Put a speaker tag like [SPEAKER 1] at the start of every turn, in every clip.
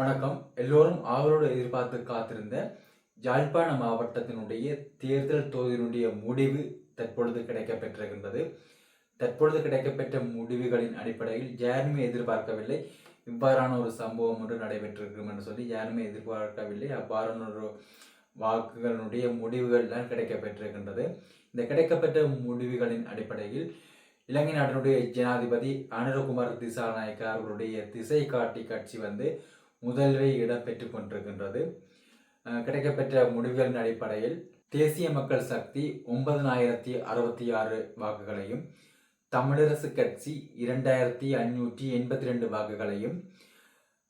[SPEAKER 1] வணக்கம். எல்லோரும் ஆவலோடு எதிர்பார்த்து காத்திருந்த யாழ்ப்பாண மாவட்டத்தினுடைய தேர்தல் தொகுதியினுடைய முடிவு தற்பொழுது கிடைக்கப்பெற்றிருக்கின்றது. தற்பொழுது கிடைக்கப்பெற்ற முடிவுகளின் அடிப்படையில் யாருமே எதிர்பார்க்கவில்லை. இவ்வாறான ஒரு சம்பவம் ஒன்று நடைபெற்றிருக்கும் என்று சொல்லி யாருமே எதிர்பார்க்கவில்லை. அவ்வாறான ஒரு வாக்குகளினுடைய முடிவுகள் தான் கிடைக்கப்பெற்றிருக்கின்றது. இந்த கிடைக்கப்பெற்ற முடிவுகளின் அடிப்படையில் இலங்கை நாட்டினுடைய ஜனாதிபதி அனுரகுமார் திசாநாயக்க அவர்களுடைய திசை காட்டி கட்சி வந்து முதல்வை இடம் பெற்று கொண்டிருக்கின்றது. கிடைக்கப்பெற்ற முடிவுகளின் அடிப்படையில் தேசிய மக்கள் சக்தி ஒன்பதனாயிரத்தி அறுபத்தி ஆறு வாக்குகளையும் தமிழரசு கட்சி இரண்டாயிரத்தி ஐநூற்றி எண்பத்தி ரெண்டு வாக்குகளையும்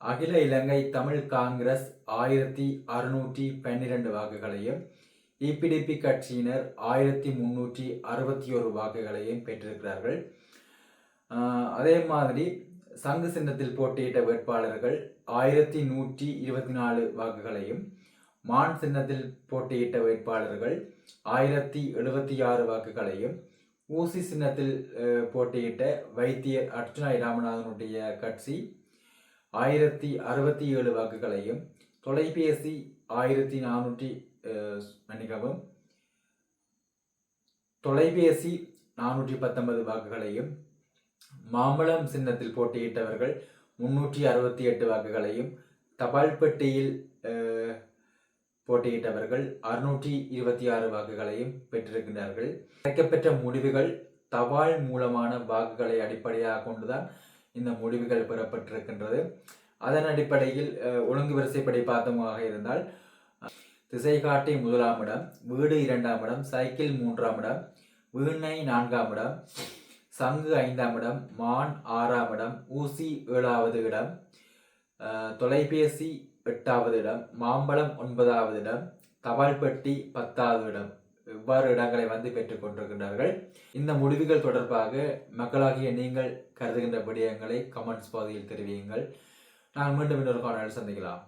[SPEAKER 1] அகில இலங்கை தமிழ் காங்கிரஸ் ஆயிரத்தி அறுநூற்றி பன்னிரண்டு வாக்குகளையும் இபிடிபி கட்சியினர் ஆயிரத்தி முன்னூற்றி அறுபத்தி ஒரு வாக்குகளையும் பெற்றிருக்கிறார்கள். அதே மாதிரி சங்கு சின்னத்தில் போட்டியிட்ட வேட்பாளர்கள் ஆயிரத்தி நூற்றி இருபத்தி நாலு வாக்குகளையும் மான் சின்னத்தில் போட்டியிட்ட வேட்பாளர்கள் ஆயிரத்தி எழுபத்தி ஆறு வாக்குகளையும் ஊசி சின்னத்தில் போட்டியிட்ட வைத்தியர் அர்ச்சுனா ராமநாதனுடைய கட்சி ஆயிரத்தி அறுபத்தி ஏழு வாக்குகளையும் தொலைபேசி ஆயிரத்தி நானூற்றி மன்னிக்கவும் தொலைபேசி நானூற்றி பத்தொன்பது வாக்குகளையும் மாம்பழம் சின்னத்தில் போட்டியிட்டவர்கள் முன்னூற்றி அறுபத்தி எட்டு வாக்குகளையும் தபால் பெட்டியில் அஹ், போட்டியிட்டவர்கள் அறுநூற்றி இருபத்தி ஆறு வாக்குகளையும் பெற்றிருக்கின்றார்கள். கிடைக்கப்பெற்ற முடிவுகள் தபால் மூலமான வாக்குகளை அடிப்படையாக கொண்டுதான் இந்த முடிவுகள் பெறப்பட்டிருக்கின்றது. அதன் அடிப்படையில் அஹ், ஒழுங்கு வரிசைப்படி பார்த்தமாக இருந்தால் திசை காட்டி முதலாம் இடம் வீடு இரண்டாம் இடம் சைக்கிள் மூன்றாம் இடம் வீணை நான்காம் இடம் சங்கு ஐந்தாம் இடம் மான் ஆறாம் இடம் ஊசி ஏழாவது இடம் தொலைபேசி எட்டாவது இடம் மாம்பழம் ஒன்பதாவது இடம் தபால்பட்டி பத்தாவது இடம். இவ்வாறு இடங்களை வந்து பெற்றுக் கொண்டிருக்கின்றார்கள். இந்த முடிவுகள் தொடர்பாக மக்களாகிய நீங்கள் கருதுகின்ற விடயங்களை கமெண்ட்ஸ் பகுதியில் தெரிவியுங்கள். நாங்கள் மீண்டும் இன்னொரு காணொலியில் சந்திக்கலாம்.